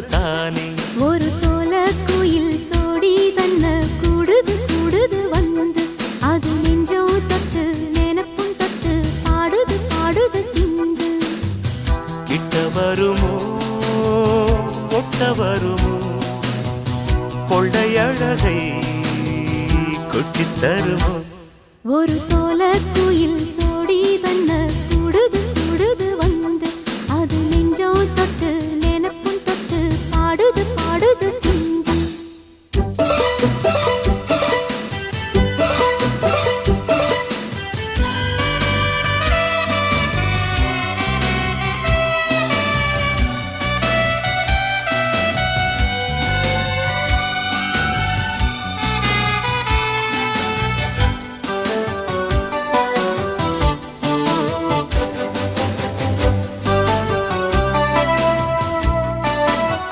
தானே. ஒரு சோல குயில் சோடி தன்ன கூடுது கூடுது வந்து. அது நெஞ்சம் தொட்டு நினப்பும் தொட்டு பாடுது பாடுது சிந்து. கிட்ட வருமோ? கொட்ட வருமோ? கொள்ளையழகை கொட்டி தருமோ? ஒரு சோல குயில் சோடி தன்ன கூடுது கூடுது வந்து. அது நெஞ்சம் தொட்டு